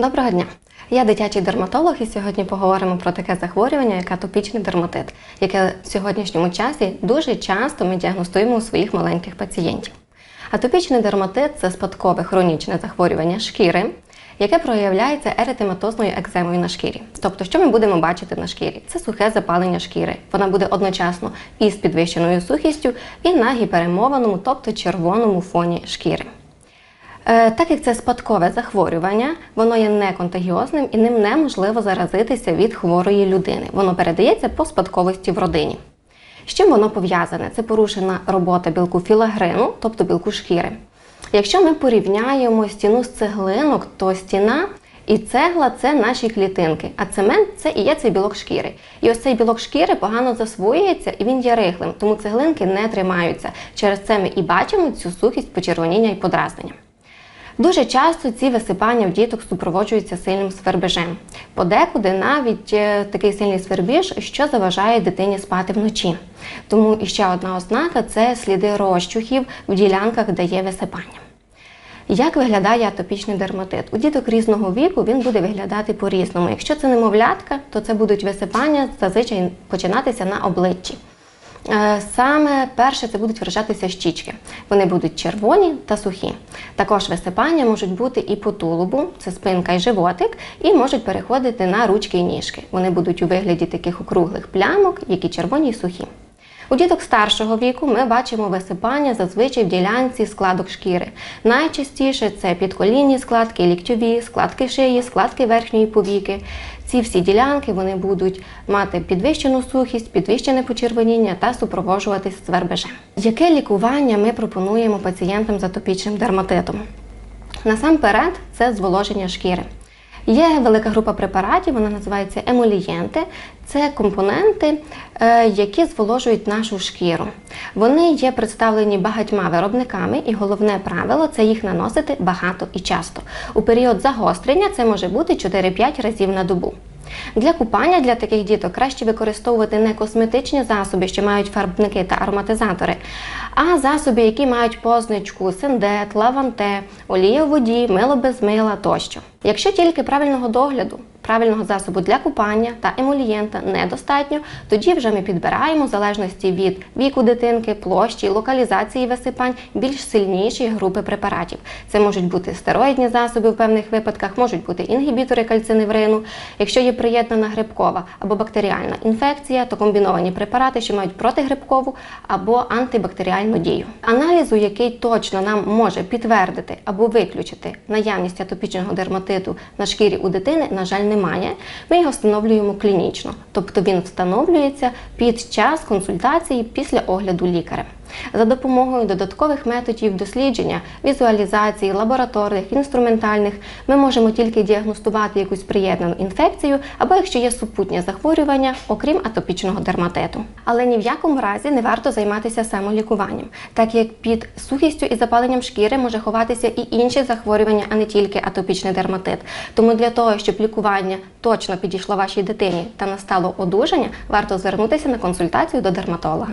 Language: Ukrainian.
Доброго дня! Я дитячий дерматолог, і сьогодні поговоримо про таке захворювання, як атопічний дерматит, яке в сьогоднішньому часі дуже часто ми діагностуємо у своїх маленьких пацієнтів. Атопічний дерматит це спадкове хронічне захворювання шкіри, яке проявляється еретематозною екземою на шкірі. Тобто, що ми будемо бачити на шкірі? Це сухе запалення шкіри. Вона буде одночасно і з підвищеною сухістю, і на гіперемованому, тобто червоному фоні шкіри. Е, Так як це спадкове захворювання, воно є неконтагіозним і ним неможливо заразитися від хворої людини. Воно передається по спадковості в родині. З чим воно пов'язане? Це порушена робота білку філагрину, тобто білку шкіри. Якщо ми порівняємо стіну з цеглинок, то стіна і цегла це наші клітинки, а цемент це і є цей білок шкіри. І ось цей білок шкіри погано засвоюється і він є рихлим, тому цеглинки не тримаються. Через це ми і бачимо цю сухість, почервоніння і подразнення. Дуже часто ці висипання в діток супроводжуються сильним свербежем. Подекуди навіть е, такий сильний свербіж, що заважає дитині спати вночі. Тому іще одна ознака це сліди розчухів в ділянках, де є висипання. Як виглядає атопічний дерматит? У діток різного віку він буде виглядати по-різному. Якщо це немовлятка, то це будуть висипання зазвичай починатися на обличчі. Е, Саме перше це будуть вражатися щічки. Вони будуть червоні та сухі. Також висипання можуть бути і по тулубу, це спинка і животик, і можуть переходити на ручки і ніжки. Вони будуть у вигляді таких округлих плямок, які червоні і сухі. У діток старшого віку ми бачимо висипання зазвичай в ділянці складок шкіри. Найчастіше це підколінні складки, ліктьові, складки шиї, складки верхньої повіки. Ці всі ділянки вони будуть мати підвищену сухість, підвищене почервоніння та супроводжуватись свербежем. Яке лікування ми пропонуємо пацієнтам з атопічним дерматитом? Насамперед, це зволоження шкіри. Є велика група препаратів, вона називається емолієнти. Це компоненти, е, які зволожують нашу шкіру. Вони є представлені багатьма виробниками, і головне правило це їх наносити багато і часто. У період загострення це може бути 4-5 разів на добу. Для купання для таких діток краще використовувати не косметичні засоби, що мають фарбники та ароматизатори, а засоби, які мають позначку синдет, лаванте, олія в воді, мило без мила тощо. Якщо тільки правильного догляду, правильного засобу для купання та емолієнта недостатньо, тоді вже ми підбираємо в залежності від віку дитинки, площі, локалізації висипань більш сильніші групи препаратів. Це можуть бути стероїдні засоби в певних випадках, можуть бути інгібітори кальциневрину. Якщо є приєднана грибкова або бактеріальна інфекція, то комбіновані препарати, що мають протигрибкову або антибактеріальну дію. Аналізу, який точно нам може підтвердити або виключити наявність атопічного дерматиту на шкірі у дитини, на жаль, немає. Ми його встановлюємо клінічно, тобто він встановлюється під час консультації після огляду лікаря. За допомогою додаткових методів дослідження, візуалізації, лабораторних, інструментальних, ми можемо тільки діагностувати якусь приєднану інфекцію або якщо є супутнє захворювання, окрім атопічного дерматиту. Але ні в якому разі не варто займатися самолікуванням, так як під сухістю і запаленням шкіри може ховатися і інші захворювання, а не тільки атопічний дерматит. Тому для того, щоб лікування точно підійшло вашій дитині та настало одужання, варто звернутися на консультацію до дерматолога.